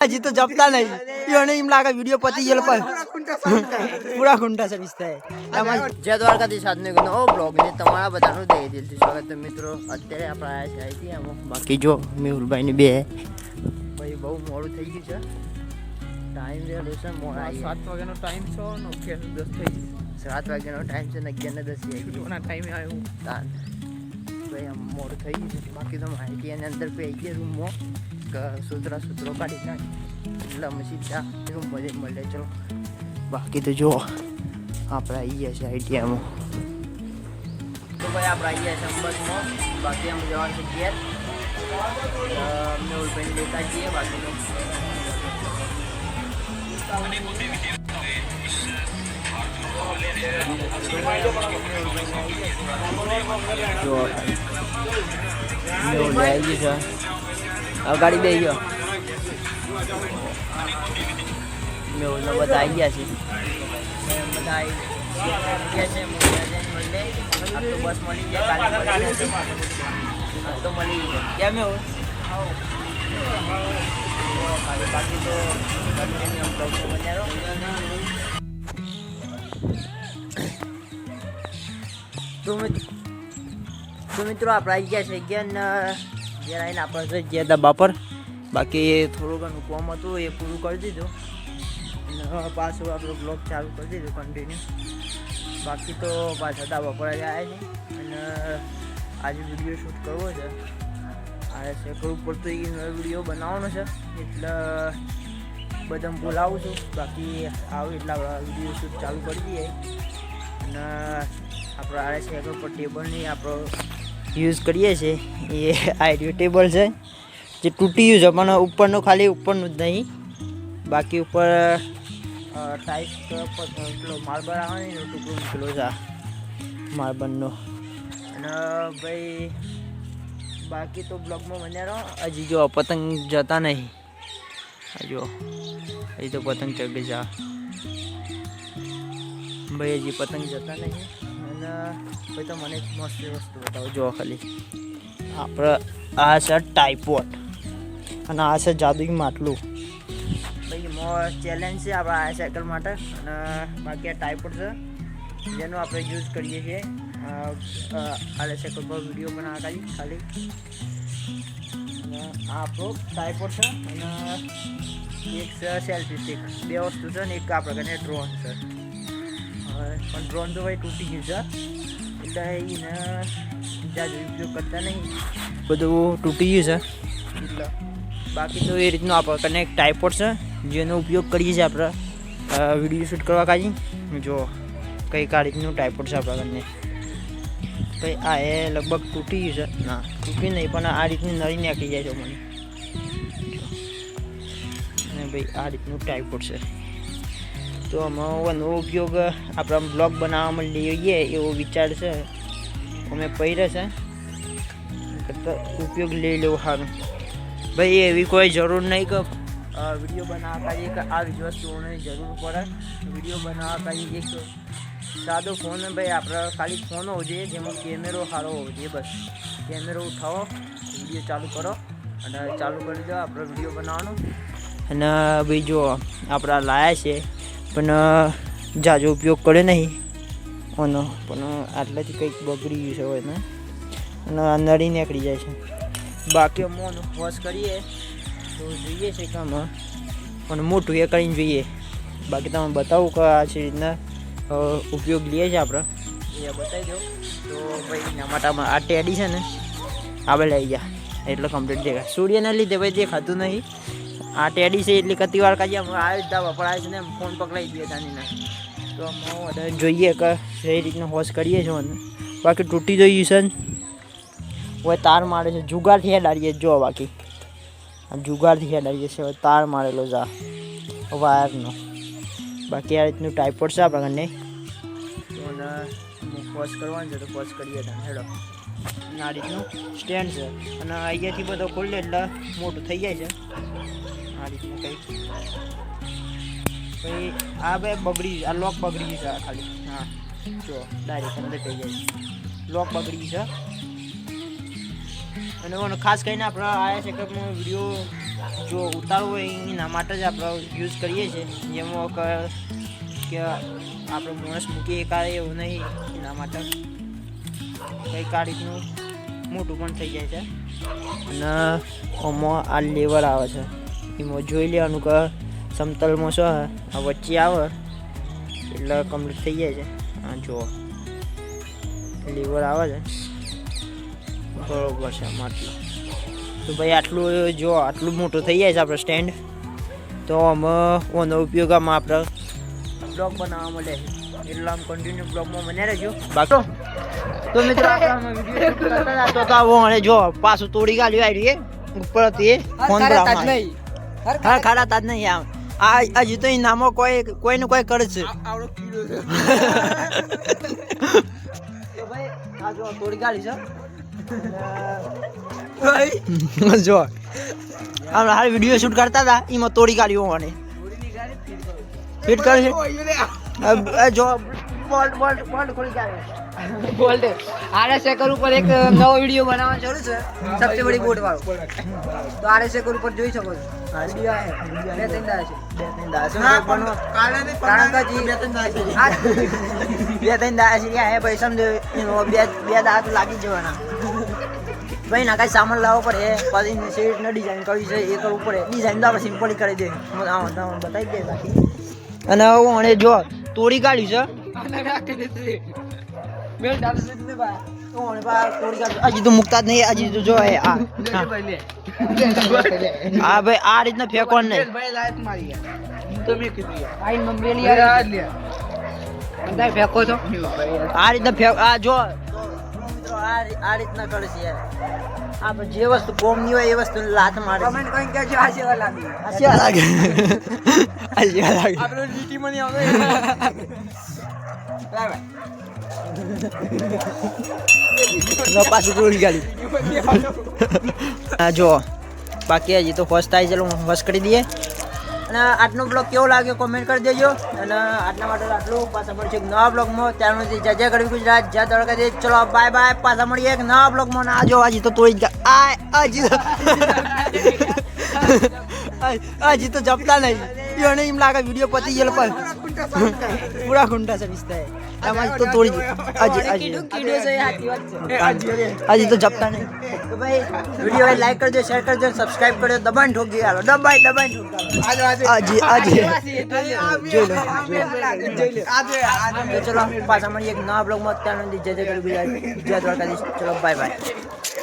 હજી તો જપતા નહીં. એને એમ લાગે વીડિયો પતી ગયેલો પણ. પૂરા ખૂંટા સર્વિસ થાય. જય દ્વારકાથી સાધનો નવો બ્લોગ ને તમારા બધાનું દે દિલથી સ્વાગત છે મિત્રો. અત્યારે આપણે આયા છે અહીંથી આમાં બાકી જો મેહુલભાઈની બે. ભાઈ બહુ મોડું થઈ ગયું છે. ટાઈમ રે છે મોડા આવી સાત વાગ્યાનો ટાઈમ છે ને અગિયાર દસ થઈ સાત વાગ્યાનો ટાઈમ છે ને અગિયાર ને દસ થઈ ગયું. ગયો ટાઈમે આવ્યો. તાન ભાઈ આમ મોડું થઈ ગયું છે. બાકી તો માહિતી એની અંદર કોઈ આવી ગયા રૂમમાં. કે સૂતરા સૂત્રો કાઢી નાખ એટલે અમે સીધા રૂમમાં જઈ મળે ચલો બાકી તો જો આપણે આવી ગયા છે આઈટીઆઈમાં તો ભાઈ આપણે આવી ગયા છે અંબતમાં બાકી અમે જવાનું છે ઘેર લેતા જઈએ જો મેં આવી ગયું છે ગાડી બે ગયો. મેં બધા આવી ગયા છે બધા આવી ગયા તો કેમ એવું? બાકી તો મિત્રો આપણે આવી ગયા છે ગયા ઘેર આવીને આપણે જઈ ગયા હતા બાપર બાકી થોડું ઘણું કોમ હતું, એ પૂરું કરી દીધું. અને પાછું આપણું બ્લોગ ચાલુ કરી દીધું કન્ટિન્યુ બાકી તો પાછા હતા બપોરે જ આવ્યા છે અને આજે વીડિયો શૂટ કરવો છે. આ છે ઉપર પડતું એ વીડિયો બનાવવાનો છે. એટલે બધા બોલાવું છું. બાકી આવું એટલે વીડિયો શૂટ ચાલુ કરી દઈએ. અને આપણો આ છે પર ટેબલની આપણો યુઝ કરીએ છીએ. એ આઈડિયો ટેબલ છે. જે તૂટી ગયું છે. પણ ઉપરનું, ખાલી ઉપરનું જ નહીં. બાકી ઉપર ટાઈપ પેલો માર્બલ આવે ને ટુકડો નીકળો છે માર્બલનો અને, ભાઈ, બાકી તો બ્લોગમાં મને રહો. હજી જો, પતંગ જતા નહીં. જો, હજી તો પતંગ ચગી જા. ભાઈ, હજી પતંગ જતા નહીં. અને ભાઈ તો મને એક મસ્ત વસ્તુ બતાવો જો ખાલી. આપણે આ છે ટાઈપોટ અને આ છે જાદુઈ માટલું. ભાઈ મો ચેલેન્જ છે આપણા આ સાયકલ માટે અને બાકી આ ટાઈપોટ છે, જેનો આપણે યુઝ કરીએ છીએ. આ સાયકલ પર વીડિયો બનાવવા ખાલી ખાલી. આ આપણો ટાઈપોટ છે અને એક છે સેલ્ફી સ્ટિક બે વસ્તુ છે ને એક આપણે કને ડ્રોન છે. પણ ડ્રોન તો ભાઈ તૂટી ગયું છે. એટલે એને જાજો ઉપયોગ કરતા નહીં. બધું તૂટી ગયું છે. એટલે બાકી તો એ રીતનું આપણે કને એક ટાઈપોડ છે જેનો ઉપયોગ કરીએ છીએ આપણે વીડિયો શૂટ કરવા કાઢી જો કંઈક આ રીતનું ટાઈપોડ છે આપણા કને ભાઈ આ એ લગભગ તૂટી ગયું છે. ના તૂટી નહીં પણ આ રીતની નળી નાખી જાય છે મને. અને ભાઈ આ રીતનું ટાઈપોડ છે. તો અમે એનો ઉપયોગ આપણા બ્લોગ બનાવવામાં લઈએ એવો વિચાર છે. અમે પહેરે છે. ઉપયોગ લઈ લેવો સારું. ભાઈ, એવી કોઈ જરૂર નહીં કે વીડિયો બનાવવા કરીએ કે આવી વસ્તુઓની જરૂર પડે. વીડિયો બનાવવા કરીએ એક સાદો ફોન, ભાઈ, આપણે ખાલી ફોન હોવો જોઈએ, જેમાં કેમેરો સારો હોવો જોઈએ બસ. કેમેરો ઉઠાવો, વીડિયો ચાલુ કરો, અને ચાલુ કરી દો આપણે વીડિયો બનાવવાનો. અને, ભાઈ જો આપણા લાયા છે. પણ જાજો ઉપયોગ કરે નહીં. ઓનો, પણ આટલાથી કંઈક બગડી ગયું છે હોય ને અને નળી નીકળી જાય છે. બાકી અમે વોશ કરીએ. તો જોઈએ છે કે પણ મોટું એ કરીને જોઈએ. બાકી તમે બતાવું કે આ છે રીતના ઉપયોગ લઈએ છીએ આપણે એ બતાવી દો તો ભાઈ, એના માટે આ ટેડી છે ને આપણે લઈ ગયા. એટલે કમ્પ્લીટ દેખાય. સૂર્યના લીધે ભાઈ દેખાતું નહીં. આ ટેડી છે એટલી કતી વાર કાઢી આવી રીતના વપરાય છે ને ફોન પકડાઈ દે તાની તો વધારે જોઈએ કે કઈ રીતના હોશ કરીએ છીએ બાકી તૂટી જઈ છે ને. હવે તાર મારે છે, જુગારથી હેડાડીએ જો બાકી. આ જુગારથી હેડાડીએ છે, હવે તાર મારેલો જા. વાયરનો. બાકી આ રીતનું ટાઈપોડ છે આપણા ઘરને. તો અને પોઝ કરવાનું છે તો પોઝ કરીએ તમે હેડો. આ રીતનું સ્ટેન્ડ છે. અને અહીંયાથી બધો ખોલે એટલે મોટું થઈ જાય છે. આ રીતનું કંઈક પછી આ બે બગડી, આ લોક બગડી છે ખાલી. હા, જો ડાયરેક્ટ અંદર થઈ જાય લોક બગડી છે. અને ખાસ કરીને આપણે આ કે વીડિયો જો ઉતારવું હોય એના માટે જ આપણે યુઝ કરીએ છીએ. જેમાં કે આપણે માણસ મૂકી એકારે એવું નહીં, એના માટે કંઈક આ રીતનું મોટું પણ થઈ જાય છે. અને આમાં આ લેવલ આવે છે. એમાં જોઈ લેવાનું કે સમતલમાં શું આ વચ્ચે આવે. એટલે કમ્પ્લીટ થઈ જાય છે. આ જુઓ. લીવર આવે છે. બરોબર છે માટલું આટલું તો ભાઈ આટલું જો આટલું મોટું થઈ જાય છે આપણે સ્ટેન્ડ તો આમાં ઓનો ઉપયોગ આમાં આપણે બ્લોગ બનાવવા મળે એટલે આમ કન્ટિન્યુ બ્લોગમાં બને રહેજો. બાકી તો મિત્રો આપણે વીડિયો તો આવો અને જો પાછું તોડી ગાલ્યું આવી રહી ઉપરથી ફોન પર. હા ખાડા તાજ નહીં આમ આ હજી તો એ નામો કોઈ કોઈ ને કોઈ કરે છે આવડો કીડો છે તો ભાઈ આ જો તોડી ગાડી છે જો આમ હાલ વીડિયો શૂટ કરતા હતા એમાં તોડી કાઢ્યું હોવાને ફિટ કરે છે જો બોલ્ટ બોલ્ટ બોલ્ટ ખોલી કાઢે બોલ દે આરે શેકર ઉપર એક નવો વીડિયો બનાવવાનો જરૂર છે. સબસે બડી બોટ વાળો. તો આરે શેકર ઉપર જોઈ શકો છો. વીડિયો બે ત્રણ છે. બે ત્રણ પણ કારણ બે ત્રણ છે. બે ત્રણ હે ભાઈ સમજો બે બે લાગી જવાના. ભાઈ ના કાંઈ સામાન લાવવો પડે. પછી શેડ ને ડિઝાઇન કરવી છે એ કરવું પડે. ડિઝાઇન તો આપણે સિમ્પલી કરી દે બતાવી દે બાકી. અને હું જો તોડી કાઢ્યું છે. મેલ સુધી બા બા તો મુકતા જ નહીં હજી તો જો હે આ. હા. ભાઈ આ રીતના ફેંકો નહીં ભાઈ લાઈટ મારી ગયા તો મેં કીધું યાર. મમ્મી લઈ આવી અંદર ફેંકો છો? આ રીતના ફેંક આ જો. આ રીતના કરે છે યાર આ જે વસ્તુ કોમની હોય એ વસ્તુ લાત મારે. કમેન્ટ કરીને કહેજો આ સેવા લાગી. આ લાગે. આ કેવા લાગે. આપણે લીટીમાં નહીં આવે. નો પાછું કાઢ્યું હા જો બાકી હજી તો ફર્સ્ટ થાય ચલો ફર્સ્ટ કરી દઈએ. અને આજનો બ્લોગ કેવો લાગ્યો કોમેન્ટ કરી દેજો. અને આજના માટે આટલું. પાછા મળશે એક નવા બ્લોગમાં ત્યારનું જય જજે કરવી ગુજરાત. જય દે ચલો બાય બાય પાછા મળીએ એક નવા બ્લોગમાં ના જો હજી તો તોડી જ આ હજી તો હજી તો જપતા નહીં. એને એમ લાગે વીડિયો પતી ગયેલો પણ. પૂરા ખૂંટા છે વિસ્તાર. એમાં તો જ- હજી હજી હજી તો જપતા નહીં તો ભાઈ વીડિયો લાઈક કરજો શેર કરજો સબસ્ક્રાઇબ કરજો દબાણ ઠોકી હાલો દબાઈ દબાઈ હજી હજી જોઈ લો ચલો પાછા મળીએ એક નવા બ્લોગમાં અત્યાર જય જય કરી ગુજરાત દ્વારકાધીશ ચલો બાય બાય